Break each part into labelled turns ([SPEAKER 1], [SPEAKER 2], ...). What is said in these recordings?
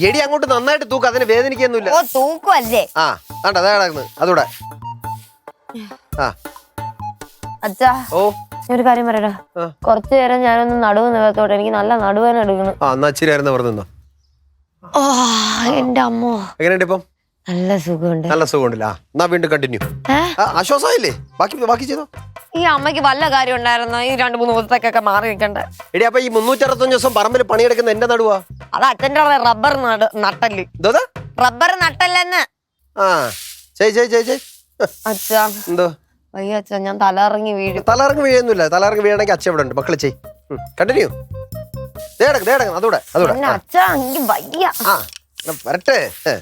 [SPEAKER 1] എടി അങ്ങോട്ട് നന്നായിട്ട് തൂക്ക് അതിന് വേദനിക്കൊന്നുമില്ല.
[SPEAKER 2] ഓ തൂക്കുമല്ലേ
[SPEAKER 1] ആ കണ്ട അതാ കിടക്കുന്നത് അതൂടെ ആ.
[SPEAKER 2] അച്ഛാ
[SPEAKER 1] ഓ.
[SPEAKER 2] ഒരു കാര്യം പറയടാ.
[SPEAKER 1] ആ.
[SPEAKER 2] കുറച്ചു നേരം ഞാനൊന്ന് നടുവ് നിവർത്തോട്ടെ എനിക്ക് നല്ല നടുവേന എടുക്കണം
[SPEAKER 1] ആ എന്നാ പറഞ്ഞോ
[SPEAKER 2] ഓ എന്റെ അമ്മോ.
[SPEAKER 1] എങ്ങനെയുണ്ട് ഇപ്പം?
[SPEAKER 2] നല്ല സുഖമുണ്ട്.
[SPEAKER 1] നല്ല സുഖമുണ്ടല്ല ആ എന്നാ വീണ്ടും കണ്ടിന്യൂ
[SPEAKER 2] ഏ?
[SPEAKER 1] ആശ്വാസമായില്ലേ? ബാക്കി ബാക്കി ചെയ്തോ?
[SPEAKER 2] ഈ അമ്മയ്ക്ക് വല്ല കാര്യം ഉണ്ടായിരുന്നോ? ഈ രണ്ടു മൂന്ന് ദിവസത്തേക്കൊക്കെ മാറി നിൽക്കണ്ടേ?
[SPEAKER 1] എടി അപ്പൊ ഈ മുന്നൂറ്ററുപത്തഞ്ച് ദിവസം പറമ്പിൽ പണിയെടുക്കുന്ന എന്റെ നടുവാ?
[SPEAKER 2] അത് അച്ഛന്റെ റബ്ബർ നട നട്ടൽ.
[SPEAKER 1] എന്തോതാ
[SPEAKER 2] റബ്ബർ നട്ടല്ലെന്ന്.
[SPEAKER 1] ആ ചെയ് ചെയ് ചെയ് ചെയ്
[SPEAKER 2] അച്ഛാ.
[SPEAKER 1] എന്തോ?
[SPEAKER 2] അയ്യോ അച്ഛാ ഞാൻ തലറങ്ങി വീഴും.
[SPEAKER 1] തലറങ്ങി വീഴൊന്നുമില്ല തലറങ്ങി വീഴണമെങ്കിൽ അച്ഛൻ ഇവിടെ ഉണ്ട്. മക്കളെ ചെയ് കണ്ടിന്യൂ ദേടക്ക് ദേടക്ക് അതൂടെ അതൂടെ
[SPEAKER 2] പിന്നെ അച്ഛാ എനിക്ക് വയ്യ.
[SPEAKER 1] ആ എന്നാ വരട്ടെ. ഏ.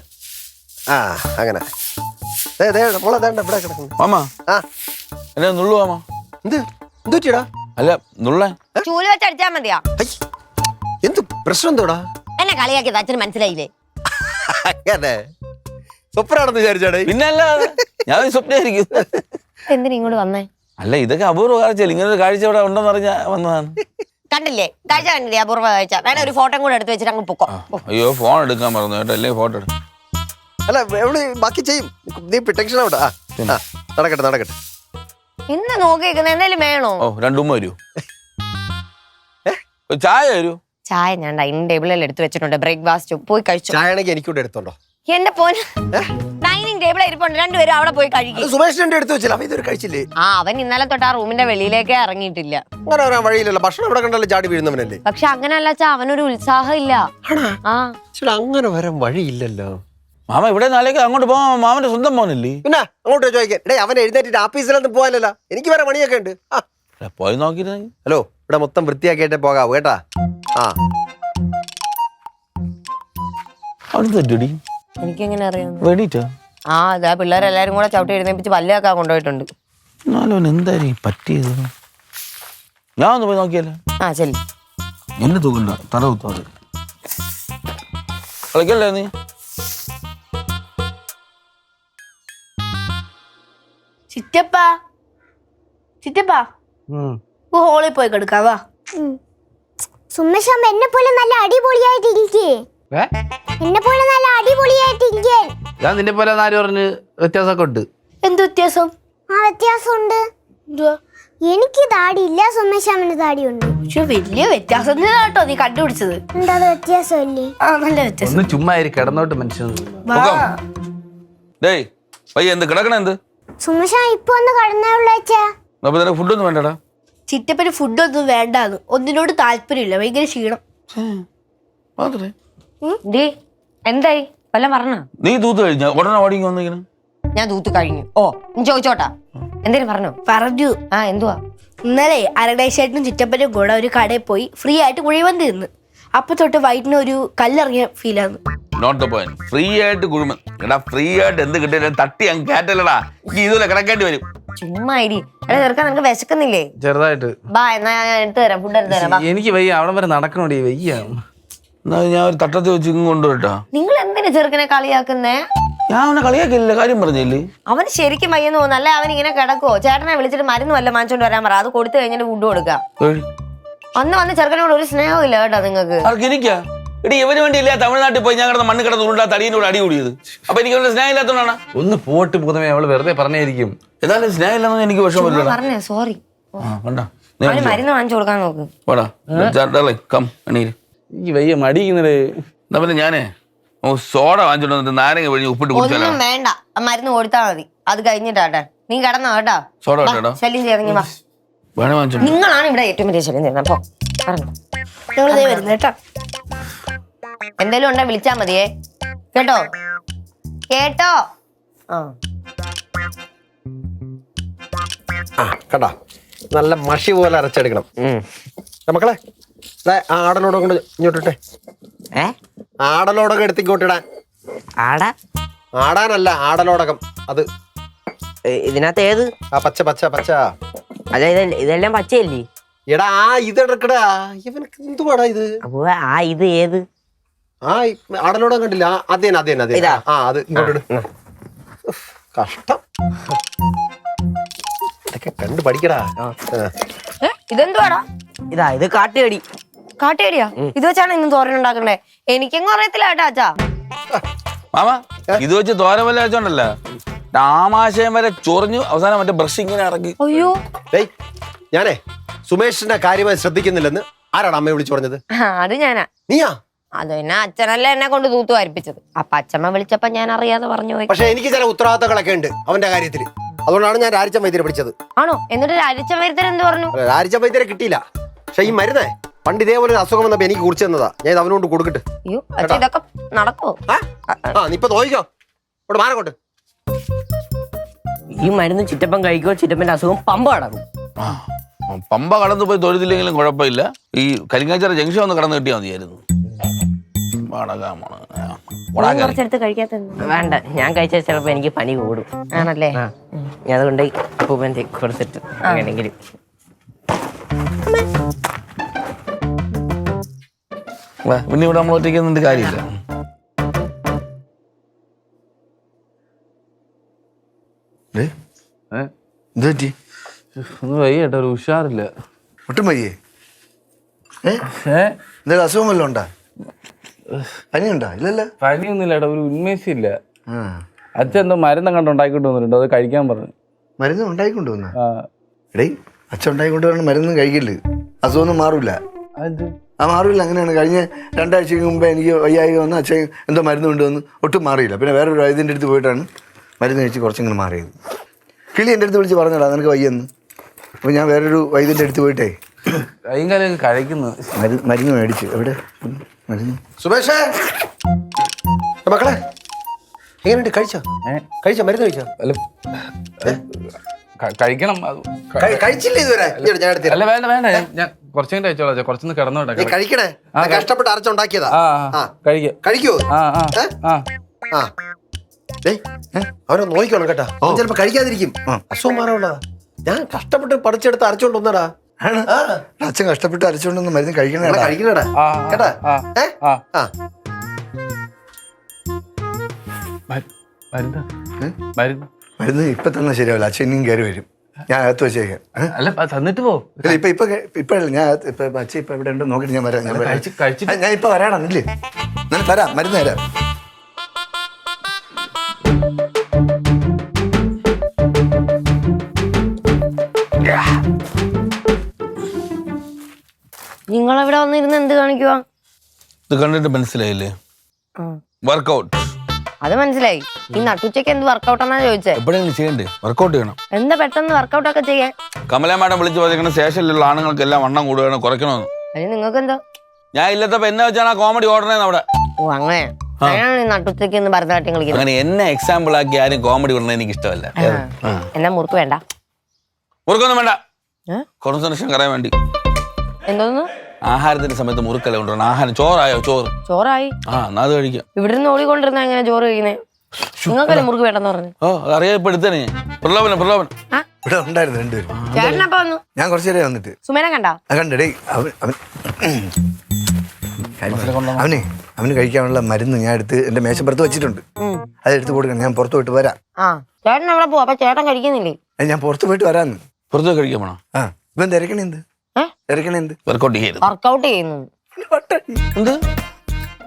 [SPEAKER 1] ആ അങ്ങനെ.
[SPEAKER 3] മാമ എന്നെ നുള്ളു മാമ.
[SPEAKER 1] എന്ത്? എന്ത് പറ്റിയടാ?
[SPEAKER 3] അല്ല നുള്ളാൻ
[SPEAKER 2] ചൂൽ വെച്ച് അടിച്ചാ മതിയാ?
[SPEAKER 1] എന്ത് പ്രശ്നം എന്തോടാ?
[SPEAKER 2] എന്നെ കളിയാക്കിയത് അച്ഛന് മനസ്സിലായില്ലേ?
[SPEAKER 1] അങ്ങനെ. സ്വപ്നാണെന്ന് വിചാരിച്ചാടേ.
[SPEAKER 3] പിന്നെ അല്ല ഞാൻ സ്വപ്നമായിരിക്കും
[SPEAKER 2] എന്തിനാ ഇങ്ങോട്ട് വന്നേ?
[SPEAKER 3] അല്ല ഇതൊക്കെ അപൂർവ കാഴ്ച ഇങ്ങനെ ഒരു കാഴ്ച ഇവിടെ ഉണ്ടെന്ന് അറിഞ്ഞ വന്നതാണ്.
[SPEAKER 2] കണ്ടില്ലേ? കാഴ്ച കണ്ടില്ലേ? അപൂർവ കാഴ്ച. വേണേ ഒരു ഫോട്ടോ കൂടെ എടുത്ത് വെച്ചിട്ട് അങ്ങ് പൊക്കോ.
[SPEAKER 3] അയ്യോ ഫോൺ എടുക്കാൻ പറഞ്ഞു കേട്ടോ അല്ലേ ഫോട്ടോ എടുക്കും
[SPEAKER 1] അല്ല എവിടെ ബാക്കി ചെയ്യും? നീ ടെൻഷൻ ആവട്ടെ ആ ആ, നടക്കട്ടെ നടക്കട്ടെ.
[SPEAKER 2] ഇന്ന് നോക്കിയിരിക്കുന്ന എന്തേലും വേണോ?
[SPEAKER 3] ഓ രണ്ടുമ്മ വരൂ ഒരു ചായ വരൂ
[SPEAKER 2] ചായ ഞാൻ ഡൈനിങ് ടേബിളിൽ എടുത്ത് വെച്ചിട്ടുണ്ട്. ബ്രേക്ക്ഫാസ്റ്റ് പോയി കഴിച്ചു?
[SPEAKER 1] ചായണെങ്കിൽ എനിക്കൂടെ എടുത്തോണ്ടോ?
[SPEAKER 2] എന്റെ പോൻ ഡൈനിങ് ടേബിൾ ഇരിപ്പുണ്ട്. രണ്ടുപേരും അവിടെ പോയി
[SPEAKER 1] അത്
[SPEAKER 2] കഴിക്കും
[SPEAKER 1] സുമേഷിന്റെ എടുത്ത് വെച്ചില്ല. അപ്പൊ ഇതൊരു കഴിച്ചില്ലേ?
[SPEAKER 2] ആ അവൻ ഇന്നലെ തൊട്ട് ആ റൂമിന്റെ വെളിയിലേക്കേ ഇറങ്ങിയിട്ടില്ല.
[SPEAKER 1] അങ്ങനെ വരാൻ വഴിയില്ലല്ലോ ഭക്ഷണം ഇവിടെ കണ്ടല്ലോ ചാടി വീഴുന്നവനല്ലേ?
[SPEAKER 2] പക്ഷെ അങ്ങനല്ല അച്ഛാ അവനൊരു ഉത്സാഹം ഇല്ല. ആ.
[SPEAKER 1] ചേട്ടാ അങ്ങനെ വരാൻ വഴിയില്ലല്ലോ.
[SPEAKER 3] മാമ ഇവിടെ നാളേക്ക് അങ്ങോട്ട് പോവാൻ മാമന്റെ സ്വന്തം മോനല്ലേ?
[SPEAKER 1] പിന്നെ അങ്ങോട്ട് ചോദിക്കാൻ അവൻ എഴുന്നേറ്റിട്ട് ആഫീസിലൊന്നും പോകാനല്ല എനിക്ക് വേറെ പണിയൊക്കെ ഉണ്ട്.
[SPEAKER 3] പോയി നോക്കിയിരുന്നെങ്കിൽ.
[SPEAKER 1] ഹലോ ഇവിടെ മൊത്തം വൃത്തിയാക്കിയിട്ടേ പോകാവൂ കേട്ടാ? ആ.
[SPEAKER 3] അവന് തെറ്റടി
[SPEAKER 2] എനിക്കെങ്ങനെ അറിയാം?
[SPEAKER 3] വേണ്ടിട്ടോ
[SPEAKER 2] ആ അതാ പിള്ളേരെല്ലാരും കൂടെ ചവിട്ടി എഴുന്നേപ്പിച്ച് പല്ലൊക്കെ കൊണ്ടുപോയിട്ടുണ്ട്.
[SPEAKER 3] എന്നാലും അവൻ എന്തായാലും പറ്റിയത്? ഞാൻ ഒന്ന് പോയി നോക്കിയല്ലോ
[SPEAKER 2] ആ ശരി
[SPEAKER 3] എന്നെ തൂക്കണ്ട തല കുത്താതെ. കളിക്കല്ലേ നീ?
[SPEAKER 4] ചിറ്റപ്പ. ചിറ്റപ്പ. ഹോളിൽ പോയി കിടക്കാവാ
[SPEAKER 5] സുമേഷാമ്പ എന്നെ പോലെ നല്ല അടിപൊളിയായിട്ടിരിക്കേ.
[SPEAKER 6] ഏ?
[SPEAKER 5] എന്നെ പോലെ നല്ല അടിപൊളിയായിട്ടിരിക്കേ.
[SPEAKER 6] ഞാൻ നിന്നെ പോലെ ആര് പറഞ്ഞ് വ്യത്യാസമൊക്കെ ഉണ്ട്
[SPEAKER 4] എന്ത് വ്യത്യാസം?
[SPEAKER 5] ആ വ്യത്യാസമുണ്ട്. എനിക്ക് ഇല്ല സുമേഷാമിന് താടിയുണ്ട്.
[SPEAKER 4] പക്ഷെ വലിയ വ്യത്യാസം കേട്ടോ നീ കണ്ടുപിടിച്ചത്.
[SPEAKER 5] എന്താ വ്യത്യാസമല്ലേ?
[SPEAKER 4] ആ നല്ല വ്യത്യാസം.
[SPEAKER 6] ഒന്ന് ചുമ്മാ കിടന്നോട്ട് മനുഷ്യൻ
[SPEAKER 4] വാ.
[SPEAKER 3] ഡേയ് പയ്യ എന്ത് കിടക്കണ എന്ത്?
[SPEAKER 5] സുമേഷാ ഇപ്പൊ ഒന്ന് കടന്നേ ഉള്ളേച്ചാ
[SPEAKER 3] അപ്പൊ നിനക്ക് ഫുഡൊന്നും വേണ്ടടാ?
[SPEAKER 4] ചിറ്റപ്പന് ഫുഡൊന്നും വേണ്ടാന്ന്. ഒന്നിനോട് താല്പര്യമില്ല ഭയങ്കര ക്ഷീണം.
[SPEAKER 3] മാത്രേ.
[SPEAKER 2] ഡി എന്തായി? വല്ല പറഞ്ഞ
[SPEAKER 3] നീ തൂത്ത് കഴിഞ്ഞ? ഉടനെ ഓടിങ്ങി വന്നിങ്ങനെ.
[SPEAKER 2] ഞാൻ തൂത്ത് കഴിഞ്ഞു. ഓ നീ ചോദിച്ചോട്ടാ. എന്തേലും പറഞ്ഞോ?
[SPEAKER 4] പറഞ്ഞു.
[SPEAKER 2] ആ എന്തുവാ?
[SPEAKER 4] ഇന്നലെ അരകടേശായിട്ടും ചിറ്റപ്പനും കൂടെ ഒരു കടയിൽ പോയി ഫ്രീ ആയിട്ട് കുഴിമന്തി തിന്ന്. അപ്പൊ തൊട്ട് വൈറ്റിന് ഒരു കല്ലിറങ്ങിയ ഫീലാണ്
[SPEAKER 3] നോട്ട് ദ പോയിന്റ് ഫ്രീ ആയിട്ട് കുഴുമൻ. എടാ ഫ്രീ ആയിട്ട് എന്ത് കിട്ടിയാലും തട്ടി അങ്ങ് കേറ്റലടാ ഈ ഇതുപോലെ കിടക്കേണ്ടി വരും.
[SPEAKER 2] ചുമ്മാ ഇരി. എടാ ചെറുക്കാൻ നിനക്ക് വിശക്കുന്നില്ലേ?
[SPEAKER 6] ചെറുതായിട്ട്.
[SPEAKER 2] ബാ എന്നാ ഞാൻ എടുത്തു തരാം. ഫുഡ് എടുത്തു തരാം. ബാ.
[SPEAKER 6] എനിക്ക് വയ്യ. അവിടെ വരെ നടക്കണോടി വയ്യ.
[SPEAKER 3] എന്നാ ഞാൻ ഒരു തട്ടത്തി വെച്ച് ഇങ്ങ് കൊണ്ടുവരട്ടാ
[SPEAKER 2] നിങ്ങൾ എന്തിനാ ചെറുക്കനെ കളിയാക്കുന്നേ?
[SPEAKER 3] ഞാൻ അവനെ കളിയാക്കില്ല കാര്യം പറഞ്ഞില്ലേ?
[SPEAKER 2] അവന് ശരിക്കും വയ്യെന്ന് തോന്നുന്നു. അല്ലെ അവൻ ഇങ്ങനെ കിടക്കുവോ? ചേട്ടനെ വിളിച്ചിട്ട് മരുന്ന് വല്ല വാങ്ങിച്ചോണ്ട് വരാൻ പറ. അത് കൊടുത്തു കഴിഞ്ഞിട്ട് ഫുഡ് കൊടുക്കാം.
[SPEAKER 3] ഏയ്,
[SPEAKER 2] അന്ന് വന്ന ചെറുക്കനോട് ഒരു സ്നേഹവും ഇല്ല കേട്ടോ നിങ്ങൾക്ക്.
[SPEAKER 3] ആർക്ക് എനിക്കാ? എടി ഇവന് വേണ്ടിയില്ല തമിഴ്നാട്ടിൽ പോയി ഞാൻ കിടന്ന് മണ്ണ് കിടന്ന് ഉരുണ്ട തടീന്റെ കൂടെ അടി കൂടിയത്. അപ്പൊ എനിക്ക് അവന്റെ സ്നേഹം ഇല്ലാത്തതുകൊണ്ടാണ്
[SPEAKER 6] ഒന്ന് പോട്ട് പുതുമേ അവൾ വെറുതെ പറഞ്ഞായിരിക്കും.
[SPEAKER 3] ഏതായാലും സ്നേഹം ഇല്ലെന്ന് എനിക്ക് വിഷമം
[SPEAKER 2] പറഞ്ഞേ സോറി
[SPEAKER 3] ആ കണ്ട
[SPEAKER 2] അവന് മരുന്ന് വാങ്ങിച്ചു കൊടുക്കാൻ നോക്ക്.
[SPEAKER 3] വാടാ ഡാർലിംഗ്, കം എണീര്.
[SPEAKER 6] എനിക്ക് വയ്യ മടിക്കുന്നേ
[SPEAKER 3] എന്നാ പിന്നെ ഞാനേ ഓ സോഡ വാങ്ങിച്ചോണ്ട് വന്നിട്ട് നാരങ്ങ പിഴിഞ്ഞ് ഉപ്പിട്ട് കുടിച്ചാലോ?
[SPEAKER 2] ഒന്നും വേണ്ട. ആ മരുന്ന് കൊടുത്താ മതി. അത് കഴിഞ്ഞിട്ടാട്ടെ നീ കിടന്നോ കേട്ടോ.
[SPEAKER 3] സോഡ
[SPEAKER 2] വാ,
[SPEAKER 3] വേണ്ടടാ
[SPEAKER 2] ശല്യം വാ.
[SPEAKER 3] വേണേ വാങ്ങിച്ചോണ്ട്
[SPEAKER 2] നിങ്ങളാണ് ഇവിടെ ഏറ്റവും വലിയ ശല്യം ചെയ്യുന്നത് അപ്പൊ പറഞ്ഞു.
[SPEAKER 4] ഞങ്ങൾ ഇതേ വരുന്നത് കേട്ടോ.
[SPEAKER 2] എന്തേലും ഉണ്ടെ വിളിച്ചാ മതിയേ. കേട്ടോ? കേട്ടോ? ആ.
[SPEAKER 1] ആ കണ്ടാ? നല്ല മഷി പോലെ അരച്ചെടുക്കണം. ആടലോടെ മക്കളെ ദേ, ആ ആടലോടകം കൊണ്ട് ഇങ്ങോട്ടിട്ടെ
[SPEAKER 7] ഏ?
[SPEAKER 1] ആടലോടകം എടുത്ത്
[SPEAKER 7] ആടാ?
[SPEAKER 1] ആടാനല്ല ആടലോടകം. അത്
[SPEAKER 7] ഏ- ഇതിനകത്ത് ഏത്?
[SPEAKER 1] ആ പച്ച പച്ച പച്ച.
[SPEAKER 7] അല്ല ഇതല്ല ഇതെല്ലാം പച്ചയല്ലേ?
[SPEAKER 1] എടാ ആ ഇതെടുക്കടാ ഇവനക്ക് എന്തുവാടാ ഇത്?
[SPEAKER 7] അപ്പൊ ആ ഇത് ഏത്?
[SPEAKER 1] ആ അടലോടം കണ്ടില്ല. അതേന അതേന അത്.
[SPEAKER 7] ഇതാ?
[SPEAKER 1] ആ അത് ഇങ്ങോട്ട്. കഷ്ടം. ഇതൊക്കെ കണ്ട് പഠിക്കടാ. ആ.
[SPEAKER 2] ഇതെന്തുവാടാ?
[SPEAKER 7] ഇതാ ഇത് കാട്ടുകടി.
[SPEAKER 2] കാട്ടേടിയാ ഇത് വെച്ചാണ് ഇന്ന് തോരൻ ഉണ്ടാക്കണ്ടേ എനിക്കെങ്ങും അറിയത്തില്ല കേട്ടാ അച്ഛാ.
[SPEAKER 3] മാമ ഇത് വെച്ച് തോര വല്ല വെച്ചോണ്ടല്ല? ആമാശയം വരെ ചൊറിഞ്ഞു അവസാനം മറ്റേ ബ്രഷ് ഇങ്ങനെ ഇറങ്ങി
[SPEAKER 2] അയ്യോ.
[SPEAKER 1] ഡേയ് ഞാനേ സുമേഷിന്റെ കാര്യമായി ശ്രദ്ധിക്കുന്നില്ലെന്ന് ആരാണ് അമ്മയെ വിളിച്ചു പറഞ്ഞത്?
[SPEAKER 2] ആ, അത് ഞാനാ.
[SPEAKER 1] നീയാ?
[SPEAKER 2] അത് പിന്നെ അച്ഛനല്ല എന്നെ കൊണ്ട് തൂത്തു വരിപ്പിച്ചത്. അപ്പൊ അച്ഛമ്മ വിളിച്ചപ്പോ ഞാൻ അറിയാതെ പറഞ്ഞു പോയി.
[SPEAKER 1] പക്ഷെ എനിക്ക് ചില ഉത്തരവാദിത്തങ്ങളൊക്കെ ഉണ്ട് അവന്റെ കാര്യത്തിൽ അതുകൊണ്ടാണ് ഞാൻ രാരിച്ച വൈദ്യരെ പിടിച്ചത്.
[SPEAKER 2] ആണോ? എന്നിട്ട് അരിച്ച വരുത്തൻ എന്ത് പറഞ്ഞു?
[SPEAKER 1] രാരിച്ച വൈദ്യരെ കിട്ടിയില്ല. പക്ഷെ ഈ മരുന്നേ പണ്ട് ഇതേപോലെ ഒരു അസുഖം വന്നപ്പോ എനിക്ക് കുറിച്ച് തന്നതാ. ഞാൻ ഇത് അവനോട് കൊടുക്കട്ടെ.
[SPEAKER 2] അയ്യോ ഇതൊക്കെ നടക്കോ
[SPEAKER 1] ആ? ആ, നീ ഇപ്പൊ നോക്കിക്കോ ഇവിടെ മാറങ്ങോട്ട്
[SPEAKER 7] ഈ മരുന്ന് ചിറ്റപ്പൻ കഴിക്കുമ്പോൾ ചിറ്റപ്പന്റെ അസുഖം പമ്പ കടക്കും
[SPEAKER 3] ആ, പമ്പ കടന്നു പോയി തൊഴുതില്ലെങ്കിലും കുഴപ്പമില്ല. ഈ കരിങ്ങാച്ചറ ജംഗ്ഷൻ ഒന്ന് കടന്നു കിട്ടിയാൽ മതിയായിരുന്നു. വാടകാമാണ്. ആ, വാടക.
[SPEAKER 2] കുറച്ചെടുത്ത് കഴിക്കാത്ത
[SPEAKER 7] വേണ്ട. ഞാൻ കഴിച്ചാൽ ചിലപ്പോ എനിക്ക് പനി കൂടും.
[SPEAKER 2] ആണല്ലേ?
[SPEAKER 7] ഞാൻ അതുകൊണ്ട് അപ്പൂപ്പന്റെ കൊടുത്തിട്ട് അങ്ങനെങ്കിലും
[SPEAKER 3] വാ, പിന്നെ ഇവിടെ നമ്മൾ ഒറ്റയ്ക്ക് നിന്നിട്ട് കാര്യമില്ല.
[SPEAKER 8] എന്ത് പറ്റി
[SPEAKER 6] ഒന്ന് വയ്യ കേട്ടോ ഒരു ഉഷാറില്ല.
[SPEAKER 8] ഒട്ടും വയ്യേ? എന്തെങ്കിലും അസുഖം വല്ലതും ഉണ്ടാ? പനിയുണ്ടാ? ഇല്ലല്ലോ.
[SPEAKER 6] പനിയൊന്നുമില്ല ഏട്ടാ ഒരു ഉന്മേഷമില്ല.
[SPEAKER 8] ആ.
[SPEAKER 6] അച്ഛൻ എന്തോ മരുന്ന് കണ്ട് ഉണ്ടാക്കിക്കൊണ്ട് വന്നിട്ടുണ്ട് അത് കഴിക്കാൻ പറഞ്ഞു.
[SPEAKER 8] മരുന്ന് ഉണ്ടാക്കിക്കൊണ്ട് വന്ന? എടേ അച്ഛൻ ഉണ്ടാക്കിക്കൊണ്ട് വന്ന മരുന്നും കഴിക്കില്ല അസുഖമൊന്നും മാറൂല. ആ മാറില്ല അങ്ങനെയാണ്. കഴിഞ്ഞ രണ്ടാഴ്ചക്ക് മുമ്പ് എനിക്ക് വയ്യായി വന്ന് അച്ഛൻ എന്തോ മരുന്ന് കൊണ്ടുവന്ന് ഒട്ടും മാറിയില്ല. പിന്നെ വേറൊരു വൈദ്യന്റെ അടുത്ത് പോയിട്ടാണ്. മരുന്ന് കഴിച്ച് കുറച്ചിങ്ങനെ മാറിയത്. കിളി എന്റെ അടുത്ത് വിളിച്ച് പറഞ്ഞടാ നിനക്ക് വയ്യെന്ന്. അപ്പോൾ ഞാൻ വേറൊരു വൈദ്യന്റെ അടുത്ത് പോയിട്ടേ.
[SPEAKER 6] കൈയും കഴിക്കുന്നു.
[SPEAKER 8] മരുന്ന് മരുന്ന് മേടിച്ചു. എവിടെ? മരുന്ന്.
[SPEAKER 1] സുമേഷേ മക്കളെ എങ്ങനെയുണ്ട്? കഴിച്ചോ? കഴിച്ചോ? മരുന്ന് കഴിച്ചോ?
[SPEAKER 6] അല്ല ക- കഴിക്കണം. അത് ക-
[SPEAKER 1] കഴി- കഴിച്ചില്ല ഇതുവരെ? ഞാൻ
[SPEAKER 6] അല്ല വേണ്ട വേണ്ട. ഞാൻ- ഞാൻ കുറച്ചും കഴിച്ചോളാം കുറച്ചൊന്ന് കിടന്നോട്ടെ
[SPEAKER 1] നീ കഴിക്കണേ? ഞാൻ കഷ്ടപ്പെട്ട് അരച്ചുണ്ടാക്കിയതാ.
[SPEAKER 6] ആ കഴിക്കാം.
[SPEAKER 1] കഴിക്കോ
[SPEAKER 6] ആ ആ. ആ.
[SPEAKER 1] ആ. അവനെ നോക്കിക്കോണം കേട്ടാ. അവൻ ചിലപ്പോ കഴിക്കാതിരിക്കും. അസുഖം മാറാനുള്ളതാ. ഞാൻ കഷ്ടപ്പെട്ട് പഠിച്ചെടുത്ത് അരച്ചോണ്ട് വന്നടാ
[SPEAKER 8] അച്ഛൻ കഷ്ടപ്പെട്ട് അരച്ചുകൊണ്ടൊന്ന് മരുന്ന് കഴിക്കണേ
[SPEAKER 1] കഴിക്കണടാ.
[SPEAKER 6] ആ
[SPEAKER 1] കേട്ടാ?
[SPEAKER 6] ആ
[SPEAKER 1] ഏ?
[SPEAKER 6] മരുന്ന്?
[SPEAKER 8] ഇപ്പൊ തന്നെ ശരിയാവില്ല. അച്ഛൻ ഇനിയും കയറി വരും. ഞാൻ അകത്ത് വെച്ചേക്കാം?
[SPEAKER 6] അല്ല തന്നിട്ട് പോ.
[SPEAKER 8] ഇപ്പൊ ഇപ്പൊ ഇപ്പഴല്ല ഞാൻ ഇപ്പൊ അച്ഛൻ ഇപ്പൊ എവിടെ ഉണ്ടോ. നോക്കിട്ട് ഞാൻ വരാം ഞാൻ ഇപ്പൊ വരാണെന്നില്ലേ ഞാൻ തരാം മരുന്ന് തരാം.
[SPEAKER 2] നിങ്ങൾ അവിടെ വന്നിരുന്ന് എന്ത് കാണിക്കുക
[SPEAKER 3] ഇത് കണ്ടിട്ട് മനസ്സിലായില്ലേ?
[SPEAKER 2] ആ.
[SPEAKER 3] വർക്കൗട്ട്
[SPEAKER 2] അത് മനസ്സിലായി. ഈ നട്ടുച്ചയ്ക്ക് എന്ത് വർക്കൗട്ട് ആണെന്ന് ചോദിച്ചേ?
[SPEAKER 3] എപ്പോഴെങ്കിലും ചെയ്യണ്ടേ? വർക്കൗട്ട് ചെയ്യണം.
[SPEAKER 2] എന്താ പെട്ടെന്ന് വർക്കൗട്ട് ഒക്കെ ചെയ്യാൻ?
[SPEAKER 3] കമല മാഡം വിളിച്ച് പറഞ്ഞിരിക്കുന്ന ആണുങ്ങൾക്ക് ആണുങ്ങൾക്കെല്ലാം വണ്ണം കൂടുകയാണ് കുറയ്ക്കണമെന്ന്.
[SPEAKER 2] അതിന് നിങ്ങൾക്ക് എന്തോ
[SPEAKER 3] ഞാൻ ഇല്ലത്തപ്പോ എന്നെ വെച്ചാണ് ആ കോമഡി ഓടണേന്ന് അവിടെ?
[SPEAKER 2] ഓ അങ്ങനെ. അങ്ങനെയാണ് ഈ നട്ടുച്ചയ്ക്ക് ഇന്ന് ഭരതനാട്യം കളിക്കുന്നത്.
[SPEAKER 3] അങ്ങനെ എന്നെ എക്സാമ്പിൾ ആക്കി ആരും കോമഡി വിടണ എനിക്ക് ഇഷ്ടമല്ല.
[SPEAKER 2] ആ. എന്നാ മുറുക്ക് വേണ്ട.
[SPEAKER 3] മുറുക്കൊന്നും വേണ്ട.
[SPEAKER 2] ഏ?
[SPEAKER 3] കോൺസെൻട്രേഷൻ കറിയാൻ വേണ്ടി.
[SPEAKER 2] എന്തോന്ന്?
[SPEAKER 3] ആഹാരത്തിന്റെ സമയത്ത് മുറുക്കല്ല കൊണ്ടുവരണം ആഹാരം ചോറായോ? ചോറ്.
[SPEAKER 2] ചോറായി.
[SPEAKER 3] ആ എന്നാ അത് കഴിക്കാം.
[SPEAKER 2] ഇവിടെ നിന്ന് ഓടിക്കൊണ്ടിരുന്ന എങ്ങനെ ചോറ് കഴിക്കുന്നേ? നിങ്ങൾക്കല്ലേ മുറുക്ക് വേണ്ടെന്ന് പറഞ്ഞു
[SPEAKER 3] ഓ അത് എടുത്തേ പ്രലോഭനം പ്രലോഭനം.
[SPEAKER 8] ഇവിടെ ഉണ്ടായിരുന്നു രണ്ടുപേരും.
[SPEAKER 2] ചേട്ടനപ്പ വന്നു.
[SPEAKER 8] ഞാൻ കുറച്ചു നേരം വന്നിട്ട്.
[SPEAKER 2] സുമേന കണ്ടാ?
[SPEAKER 8] കണ്ടേ. അവൻ അവൻ. അവനെ അവന് കഴിക്കാനുള്ള മരുന്ന് ഞാൻ എടുത്ത് എന്റെ മേശപ്പുറത്ത് വെച്ചിട്ടുണ്ട്. അത് എടുത്ത് കൊടുക്കണം. ഞാൻ പുറത്തു പോയിട്ട് വരാം.
[SPEAKER 2] ആ. ചേട്ടൻ അവിടെ പോവാ. അപ്പൊ ചേട്ടൻ കഴിക്കുന്നില്ലേ?
[SPEAKER 8] ഞാൻ പുറത്തു പോയിട്ട് വരാന്ന്
[SPEAKER 3] പുറത്തു കഴിക്കാൻ പോണോ?
[SPEAKER 8] ആ. ഇവൻ തിരക്കണേ തിരക്കണേ എന്ത്?
[SPEAKER 3] വർക്കൗട്ട് ചെയ്യരുത്.
[SPEAKER 2] വർക്കൗട്ട് ചെയ്യുന്നത്
[SPEAKER 3] എന്ത്?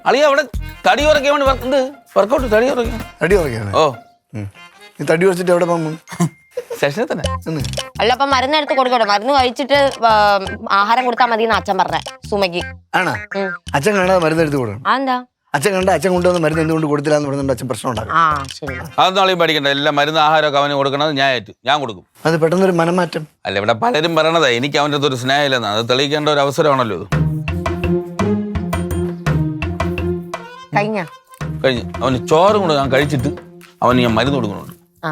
[SPEAKER 3] അളിയ അവിടെ തടി ഉറക്കാൻ വേണ്ടി എന്ത്? വർക്കൗട്ട് തടി ഉറക്കാൻ
[SPEAKER 8] തടി കുറയ്ക്കാണ്
[SPEAKER 3] ഓ.
[SPEAKER 8] നീ തടി കുറച്ചിട്ട് എവിടെ പോകുന്നു
[SPEAKER 3] സെഷനിൽ തന്നെ.
[SPEAKER 2] അല്ല അപ്പൊ മരുന്ന് എടുത്ത് കൊടുക്കട്ടെ. മരുന്ന് കഴിച്ചിട്ട് ആഹാരം കൊടുത്താൽ മതി എന്ന് അച്ഛൻ പറഞ്ഞ സുമയ്ക്ക്.
[SPEAKER 8] ആണോ? അച്ഛൻ കാണാതെ മരുന്ന് എടുത്ത് കൊടുക്കണം.
[SPEAKER 2] അതെന്താ?
[SPEAKER 8] അച്ഛൻ കണ്ട അച്ഛൻ കൊണ്ടുവന്ന് മരുന്ന് എന്തുകൊണ്ട് കൊടുത്തില്ല എന്ന് പറഞ്ഞുകൊണ്ട് അച്ഛൻ പ്രശ്നം ഉണ്ടാകും
[SPEAKER 2] ആ ശരി.
[SPEAKER 3] അതൊന്നും അളിയും പഠിക്കണ്ട എല്ലാം മരുന്ന് ആഹാരമൊക്കെ അവന് കൊടുക്കണത് ഞാൻ ഏറ്റു. ഞാൻ കൊടുക്കും.
[SPEAKER 8] അത് പെട്ടെന്നൊരു മനമാറ്റം.
[SPEAKER 3] അല്ല ഇവിടെ പലരും പറയണതാ. എനിക്ക് അവന്റെ അടുത്ത് ഒരു സ്നേഹമില്ലെന്ന്. അത് തെളിയിക്കേണ്ട ഒരു അവസരമാണല്ലോ ഇത്.
[SPEAKER 2] കഴിഞ്ഞ?
[SPEAKER 3] കഴിഞ്ഞ്. അവന് ചോറും കൂടെ ഞാൻ കഴിച്ചിട്ട് അവന് ഞാൻ മരുന്ന് കൊടുക്കുന്നുണ്ട്.
[SPEAKER 2] ആ.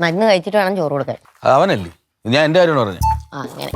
[SPEAKER 2] മരുന്ന് കഴിച്ചിട്ട് വേണം ചോറ് കൊടുക്കാൻ.
[SPEAKER 3] അത് അവനല്ലേ? ഇത് ഞാൻ എന്റെ കാര്യമാണ് പറഞ്ഞു
[SPEAKER 2] ആ അങ്ങനെ.